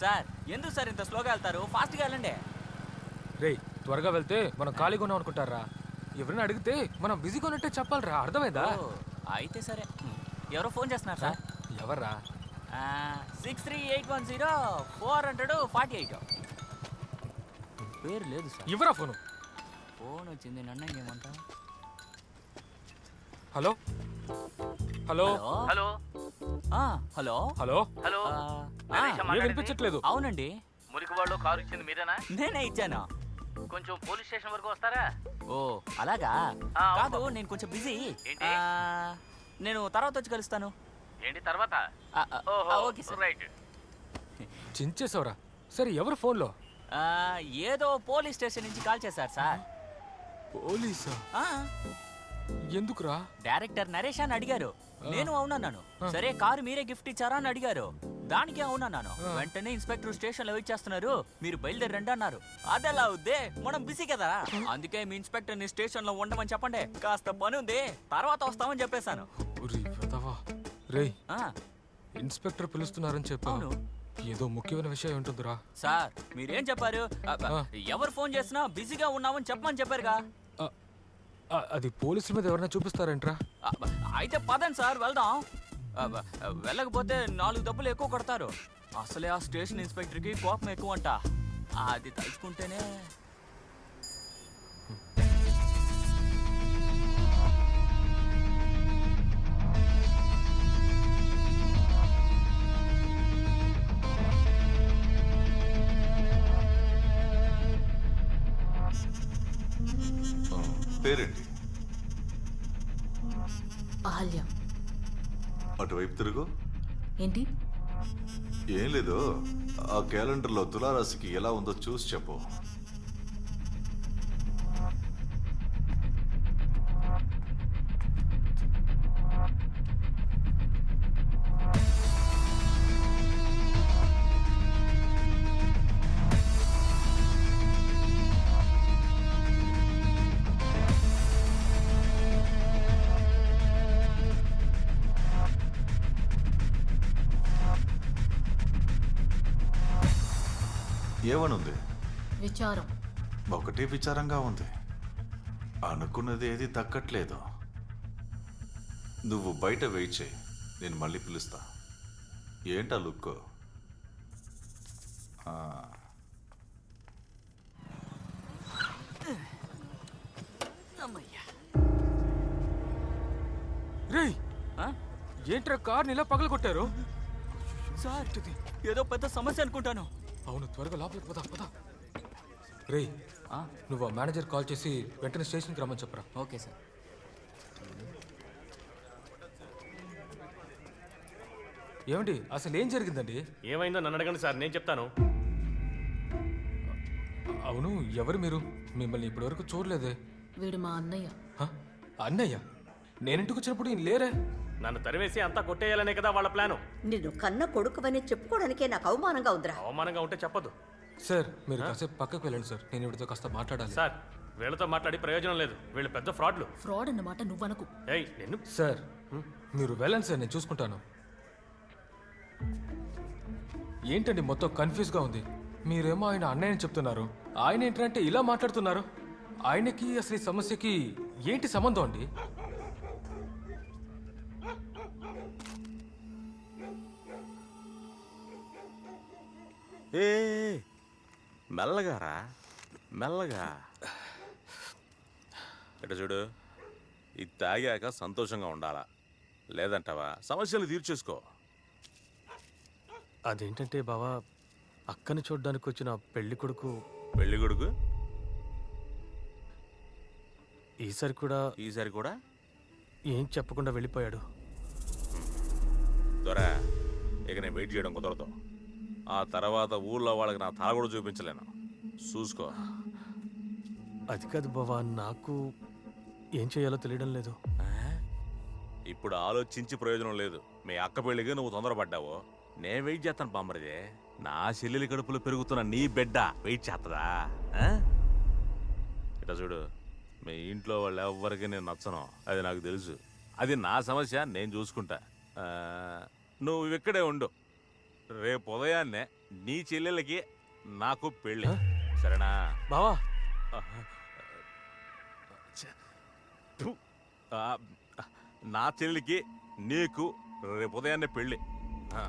Sir ఎందుకు sir ఇంత స్లోగా వెళ్తారు? ఫాస్ట్గా వెళ్ళండి. రేయ్ త్వరగా వెళ్తే మనం ఖాళీగా ఉన్నాం అనుకుంటారా? ఎవరైనా అడిగితే మనం బిజీగా ఉన్నట్టే చెప్పాలిరా అర్థమైందా? అయితే సరే. ఎవరో ఫోన్ చేస్తున్నారు సార్? ఎవర్రా? Six three eight one zero four hundred forty eight పేరు లేదు సార్. ఇవ్వరా ఫోను? ఫోన్ వచ్చింది నన్ను ఇంకేమంటా హలో? హలో? హలో? ఆ, హలో? హలో? హలో? వినిపించట్లేదు. అవునండి. మురికి వాళ్ళు కారు ఇచ్చింది మీరేనా? నేనే ఇచ్చాను. కొంచెం పోలీస్ స్టేషన్ వరకు వస్తారా? ఓ అలాగా? కాదు. నేను కొంచెం బిజీ? నేను తర్వాత వచ్చి కలుస్తాను. ఏంటి తర్వాత? Okay sir. రైట్. చించేసావురా సరే ఎవరు ఫోన్లో? ఆ, ఏదో పోలీస్ స్టేషన్ నుంచి కాల్ చేశారు సార్. పోలీసా? ఆ, ఎందుకురా? డైరెక్టర్ నరేష్ అని అడిగారు. నేను అవునన్నాను సరే కారు మీరే గిఫ్ట్ ఇచ్చారా అని అడిగారు. దానికి అవునన్నాను వెంటనే ఇన్స్పెక్టర్ స్టేషన్లో వెయిట్ చేస్తున్నారు. మీరు బయలుదేరండి అన్నారు. అదెలా అవుద్దే మనం బిజీ కదా. అందుకే మీ ఇన్స్పెక్టర్ని స్టేషన్లో ఉండమని చెప్పండి. కాస్త పని ఉంది. తర్వాత వస్తామని చెప్పేశాను. రేయ్ ఇన్స్పెక్టర్ పిలుస్తున్నారని చెప్పావు. అవును. ఏదో ముఖ్యమైన విషయం ఉంటుందిరా. సార్ మీరేం చెప్పారు. ఎవరు ఫోన్ చేసినా బిజీగా ఉన్నామని చెప్పమని చెప్పారుగా. అది పోలీసుల మీద ఎవరైనా చూపిస్తారంట్రా? అయితే పదండి సార్ వెళ్దాం. వెళ్ళకపోతే నాలుగు డబ్బులు ఎక్కువ కొడతారు. అసలే ఆ స్టేషన్ ఇన్స్పెక్టర్కి కోపం ఎక్కువ అంట అది తలుచుకుంటేనే అటువైపు తిరుగు. ఏంటి? ఏం లేదు. ఆ క్యాలెండర్లో తులారాశికి ఎలా ఉందో చూసి చెప్పు. ఏమనుంది విచారం. ఒకటే విచారంగా ఉంది. అనుకున్నది ఏది దక్కట్లేదు నువ్వు బయట వెయిట్ చేయి. నేను మళ్ళీ పిలుస్తా. ఏంటా లుక్. రేయ్! ఆ? ఏంట్రా కార్ని ఇలా పగలగొట్టారు? సార్ ఏదో పెద్ద సమస్య అనుకుంటాను. అవును త్వరగా లోపలికి పద పద. ఆ, నువ్వు ఆ మేనేజర్ కాల్ చేసి వెంటనే స్టేషన్కి రమ్మని చెప్పరా? Okay sir. ఏమండి అసలు ఏం జరిగిందండి? ఏమైందో నన్ను అడగండి సార్ నేను చెప్తాను. అవును ఎవరు మీరు? మిమ్మల్ని ఇప్పటివరకు చూడలేదే. వీడు మా అన్నయ్య. హ? అన్నయ్య? నేనింటికి వచ్చినప్పుడు ఈయన లేరే? నన్ను తరివేసి అంతా కొట్టేయాలనే కదా వాళ్ళ ప్లాను. నిన్ను కన్న కొడుకువని చెప్పుకోవడానికే నాకు అవమానంగా ఉందిరా. అవమానంగా ఉంటే చెప్పదు సార్ మీరు కాసేపు పక్కకు వెళ్ళండి సార్. నేను ఇవిడితో కాస్త మాట్లాడాలి. సార్ వీళ్ళతో మాట్లాడి ప్రయోజనం లేదు. వీళ్ళు పెద్ద ఫ్రాడ్లు. ఫ్రాడ్ అన్నమాట నువ్వనకు. ఏయ్ నిన్ను. సార్ మీరు వెళ్ళండి సార్ నేను చూసుకుంటాను. ఏంటండి మొత్తం కన్ఫ్యూజ్గా ఉంది? మీరేమో ఆయన అన్నయ్యని చెప్తున్నారు. ఆయన ఏంటంటే ఇలా మాట్లాడుతున్నారు. ఆయనకి అసలు ఈ సమస్యకి ఏంటి సంబంధం అండి? ఏ మెల్లగా రా మెల్లగా. ఇట చూడు ఇది తాగాక సంతోషంగా ఉండాలా. లేదంటావా? సమస్యలు తీర్చేసుకో అదేంటంటే బావా అక్కని చూడ్డానికి వచ్చిన పెళ్ళి కొడుకు. పెళ్ళి కొడుకు? ఈసారి కూడా ఈసారి కూడా? ఏం చెప్పకుండా వెళ్ళిపోయాడు. దొరా ఇక నేను వెయిట్ చేయడం కుదరదు. ఆ తర్వాత ఊళ్ళో వాళ్ళకి నా తల కూడా చూపించలేను. చూసుకో. అది కాదు బావా నాకు ఏం చేయాలో తెలియడం లేదు. ఇప్పుడు ఆలోచించి ప్రయోజనం లేదు. మీ అక్క పెళ్ళికి నువ్వు తొందరపడ్డావు. నేను వెయిట్ చేస్తాను బామ్మరిదే. నా చెల్లెలి కడుపులో పెరుగుతున్న నీ బిడ్డ వెయిట్ చేస్తుందా? ఆ? ఇట్లా చూడు మీ ఇంట్లో వాళ్ళు ఎవ్వరికి నేను నచ్చను. అది నాకు తెలుసు. అది నా సమస్య నేను చూసుకుంటా. నువ్వు ఇక్కడే ఉండు. రేపు ఉదయాన్నే నీ చెల్లెలకి నాకు పెళ్ళి సరేనా బావా థు. ఆ, నా చెల్లికి నీకు రేపు ఉదయాన్నే పెళ్ళి ఆ.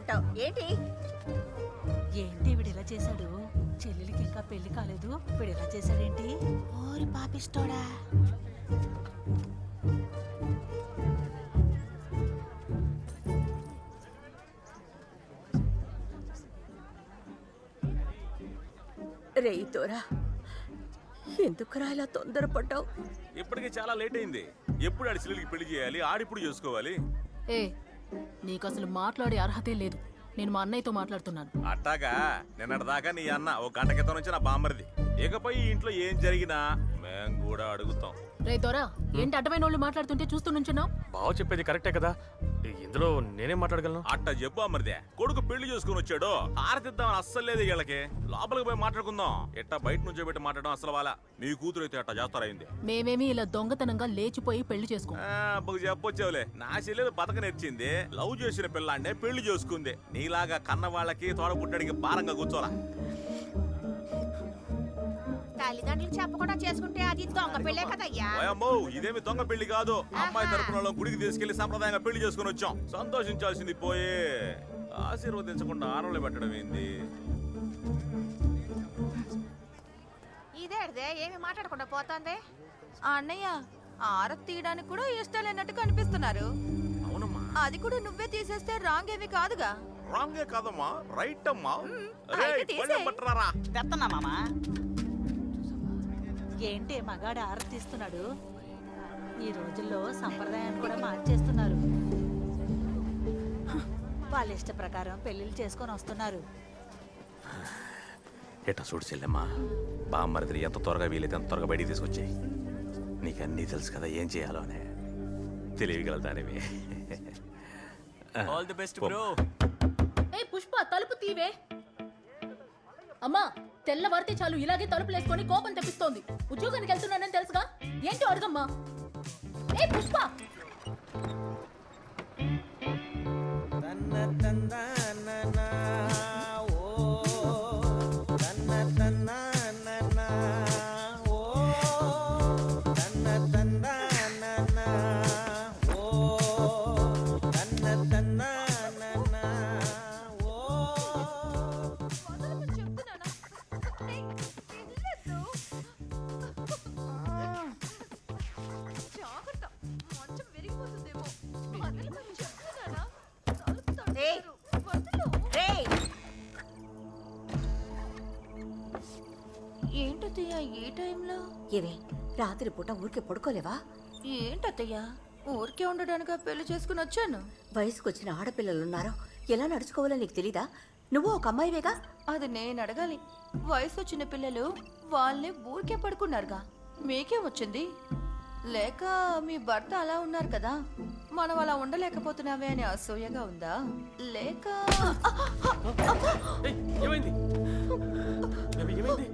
ఉంటావు. ఏంటి? ఏంటి వీడు ఇలా చేశాడు? చెల్లెలికి ఇంకా పెళ్ళి కాలేదు. వీడు ఇలా చేశాడేంటి? ఓరి పాపిస్తోడా రేయితోరా ఎందుకురా ఇలా తొందరపడ్డావు? ఇప్పటికే చాలా లేట్ అయింది. ఎప్పుడు ఆడి చెల్లెలికి పెళ్ళి చేయాలి? ఆడిప్పుడు చేసుకోవాలి? ఏ నీకు అసలు మాట్లాడే అర్హతే లేదు. నేను మా అన్నయ్యతో మాట్లాడుతున్నాను. అట్టాగా నిన్నటిదాకా నీ అన్న ఓ గంట క్రితం నుంచి నా బామ్మరిది. ఇకపై ఈ ఇంట్లో ఏం జరిగినా మేం కూడా అడుగుతాం. రే దొరా ఏంటి అడ్డమైన వాళ్ళు మాట్లాడుతుంటే చూస్తూ నుంచున్నావు? బావ చెప్పేది కరెక్టే కదా. ఇందులో నేనేం మాట్లాడగలను? అట్ట చెప్పు అమరిదే. కొడుకు పెళ్ళి చేసుకుని వచ్చాడు. ఆరతిద్దామని అస్సలు లేదు వీళ్ళకి. లోపలికి పోయి మాట్లాడుకుందాం. ఎట్టా బయట నుంచి పెట్టి మాట్లాడడం అసలు వాళ్ళ మీ కూతురు అయితే అట్టా చేస్తారైంది. మేమేమి ఇలా దొంగతనంగా లేచిపోయి పెళ్ళి చేసుకో. బుక్ చెప్పొచ్చావులే. నా చెల్లెలు బతక నేర్చింది లవ్ చేసిన పిల్లాన్నే పెళ్ళి చేసుకుంది. నీలాగా కన్న వాళ్ళకి తోడబుట్టడికి భారంగా కూర్చోలా తల్లిదండ్రులకు చెప్పకుండా చేసుకుంటే అది దొంగ పెళ్ళే కదయ్యా? ఓయమ్మో ఇదేమి దొంగ పెళ్ళి కాదు. అమ్మాయి తరపున గుడికి తీసుకెళ్ళి సంప్రదాయంగా పెళ్ళి చేసుకుని వచ్చాం. సంతోషించాల్సింది పోయే. ఆశీర్వదించకుండా ఆరంలో పెట్టడం ఏంది? ఇదేదే ఏమి మాట్లాడకుండా పోతాందే? అన్నయ్య ఆరతి తీయడానికి కూడా ఇష్టం లేనట్టు కనిపిస్తున్నారు. అవునమ్మా. అది కూడా నువ్వే తీసేస్తే రాంగ్ ఏమి కాదుగా? రాంగే కాదమ్మా రైట్ అమ్మా. పట్టరారా తెస్తున్నా మామా? ఏంటి మగాడు ఆరతిస్తున్నాడు? ఈ రోజుల్లో సంప్రదాయాన్ని కూడా మార్చేస్తున్నారు. వాళ్ళ ఇష్ట ప్రకారం పెళ్ళిళ్ళు చేసుకొని వస్తున్నారు. ఎట్టా చూడు చెల్లెమ్మా బామ్మరిది ఎంత త్వరగా వీలైతే అంత త్వరగా బయటికి తీసుకొచ్చాయి. నీకు అన్నీ తెలుసు కదా ఏం చేయాలో అని. తెలియగలదానివి ఆల్ ది బెస్ట్ బ్రో ఏ పుష్ప తలుపు తీవే. అమ్మా తెల్లవారితే చాలు ఇలాగే తలుపులేసుకొని కోపం తెప్పిస్తోంది. ఉద్యోగానికి వెళ్తున్నానని తెలుసుగా? ఏంటో అడగమ్మా. ఏ పుష్ప! ఏంటత్తయ్య ఈ టైంలో? ఏవే రాత్రి పూట ఊరికే పడుకోలేవా? ఏంటత్తయ్య? ఊరికే ఉండడానిక పెళ్ళి చేసుకుని వచ్చాను? వయసుకొచ్చిన ఆడపిల్లలున్నారో ఎలా నడుచుకోవాలో నీకు తెలీదా? నువ్వు ఒక అమ్మాయివేగా? అది నేను అడగాలి. వయసు వచ్చిన పిల్లలు వాళ్ళని ఊరికే పడుకున్నారుగా. మీకేం వచ్చింది? లేక మీ భర్త అలా ఉన్నారు కదా? మనం అలా ఉండలేకపోతున్నావే అని అసూయగా ఉందా? లేక ఏమైంది? ఏమైంది?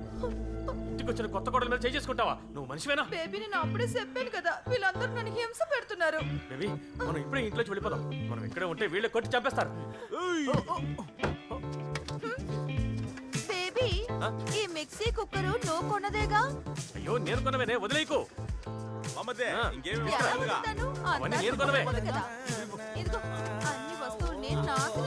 ఇంటికి వచ్చిన కొత్త కోడల మీద చేయి చేసుకుంటావా నువ్వు మనిషివేనా? బేబీ నేను అప్పుడే చెప్పాను కదా వీళ్ళందరూ నన్ను హింస పెడుతున్నారు. బేబీ మనం ఇప్పుడే ఇంట్లోకి వెళ్ళిపోదాం. మనం ఇక్కడే ఉంటే వీళ్ళే కొట్టి చంపేస్తారు. బేబీ ఈ మిక్సీ కుక్కరు నువ్వు కొన్నదేగా? అయ్యో నేను కొనవేనే. ఇంకేమి? అవన్నీ నేను. కొన్నది కదా. ఇదిగో అన్ని వస్తువులు నేను నాశనం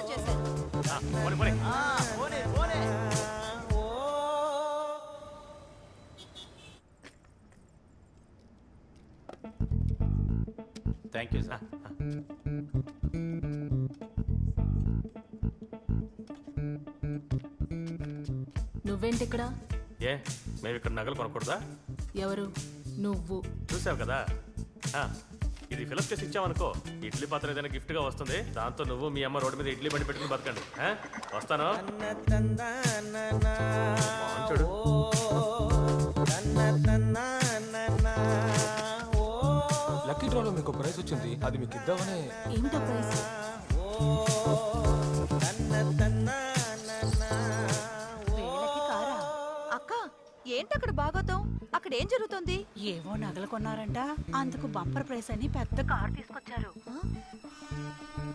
థ్యాంక్ యూ సార్ నువ్వేంటి ఇక్కడ ఏ మేము ఇక్కడ నగలు కొనకూడదా? ఎవరు? నువ్వు. చూసావు కదా? ఆ, ఇది ఫిలప్ చేసి ఇచ్చావనుకో ఇడ్లీ పాత్ర ఏదైనా గిఫ్ట్గా వస్తుంది దాంతో నువ్వు మీ అమ్మ రోడ్డు మీద ఇడ్లీ బండి పెట్టుకుని బతకండి. ఆ? వస్తాను. చూడు లక్కీ డ్రాలో మీకు ప్రైజ్ వచ్చింది. అది మీకు ఇద్దామనే. ఏమిటో ప్రైస్? వేళకి కారా? అక్క ఏంటక్కడ బాగోతాం? అక్కడ ఏం జరుగుతుంది? ఏవో నగలు కొన్నారంట. అందుకు బంపర్ ప్రైస్ అని పెద్ద కార్ తీసుకొచ్చారు.